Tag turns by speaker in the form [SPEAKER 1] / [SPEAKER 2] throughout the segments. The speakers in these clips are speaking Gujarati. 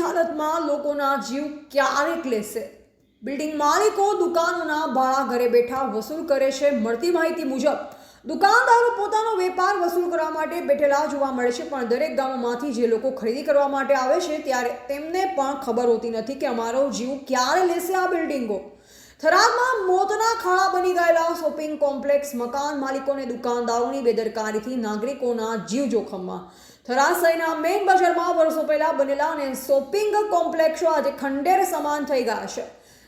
[SPEAKER 1] હાલતમાં લોકોના જીવ ક્યારેક લેશે? બિલ્ડિંગ માલિકો દુકાનોના ભાડા ઘરે બેઠા વસૂલ કરે છે મળતી માહિતી મુજબ. દુકાનદારો પોતાનો વેપાર વસૂલ કરવા માટે બેઠેલા જોવા મળે છે, પણ દરેક ગામોમાંથી જે લોકો ખરીદી કરવા માટે આવે છે ત્યારે તેમને પણ ખબર હોતી નથી કે અમારો જીવ ક્યારે લેશે આ બિલ્ડિંગો. થરાદમાં મોતના ખાડા બની ગયેલા શોપિંગ કોમ્પ્લેક્સ મકાન માલિકો અને દુકાનદારોની બેદરકારીથી નાગરિકોના જીવ જોખમમાં. શહેરના મેઇન બજારમાં વર્ષો પહેલા બનેલા અને શોપિંગ કોમ્પ્લેક્ષો આજે ખંડેર સમાન થઈ ગયા છે.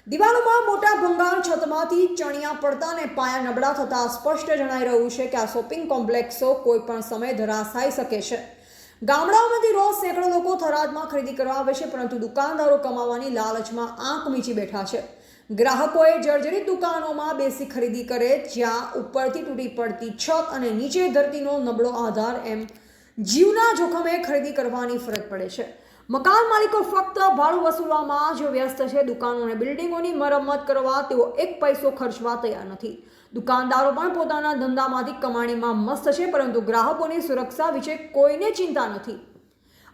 [SPEAKER 1] દિવાલોમાં મોટા ભંગાણ છતમાંથી ચણિયા પડતા અને પાયા નબળા થતા સ્પષ્ટ જણાઈ રહ્યું છે કે આ શોપિંગ કોમ્પ્લેક્ષો કોઈ પણ સમય ધરાશાઈ શકે છે. ગામડાઓમાંથી રોજ સેંકડો લોકો થરાદમાં ખરીદી કરવા આવે છે, પરંતુ દુકાનદારો કમાવાની લાલચમાં આંખ મીચી બેઠા છે. ગ્રાહકોએ જર્જરિત દુકાનોમાં બેસી ખરીદી કરે, જ્યાં ઉપરથી તૂટી પડતી છત અને નીચે ધરતીનો નબળો આધાર એમ જીવના જોખમે ખરીદી કરવાની ફરજ પડે છે. મકાન માલિકો ફક્ત ભાડું વસૂલવામાં જ વ્યસ્ત છે. દુકાનો અને બિલ્ડિંગોની મરમ્મત કરવા તેઓ એક પૈસો ખર્ચવા તૈયાર નથી. દુકાનદારો પણ પોતાના ધંધામાંથી કમાણીમાં મસ્ત છે, પરંતુ ગ્રાહકોની સુરક્ષા વિશે કોઈને ચિંતા નથી.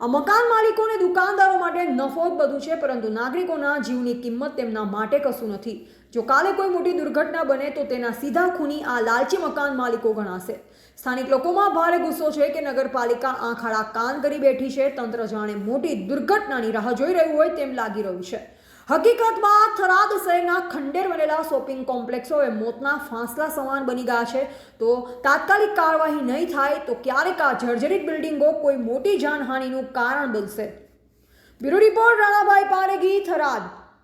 [SPEAKER 1] આ મકાન માલિકો અને દુકાનદારો માટે નફો જ બધું છે, પરંતુ નાગરિકોના જીવની કિંમત તેમના માટે કશું નથી. જો કાલે કોઈ મોટી દુર્ઘટના બને, તો તેના સીધા ખૂની આ લાલચી મકાન માલિકો ગણાશે. સ્થાનિક લોકોમાં ભારે ગુસ્સો છે કે નગરપાલિકા આંખાળા કાન કરી બેઠી છે. તંત્ર જાણે મોટી દુર્ઘટનાની રાહ જોઈ રહ્યું હોય તેમ લાગી રહ્યું છે. હકીકતમાં થરાદ શહેરના ખંડેર બનેલા શોપિંગ કોમ્પ્લેક્સો એ મોતના ફાંસલા સમાન બની ગયા છે. તો તાત્કાલિક કાર્યવાહી નહીં થાય તો ક્યારેક આ જર્જરિત બિલ્ડિંગો કોઈ મોટી જાનહાનિનું કારણ બનશે. Bureau report Ranabhai Paregi, Tharad.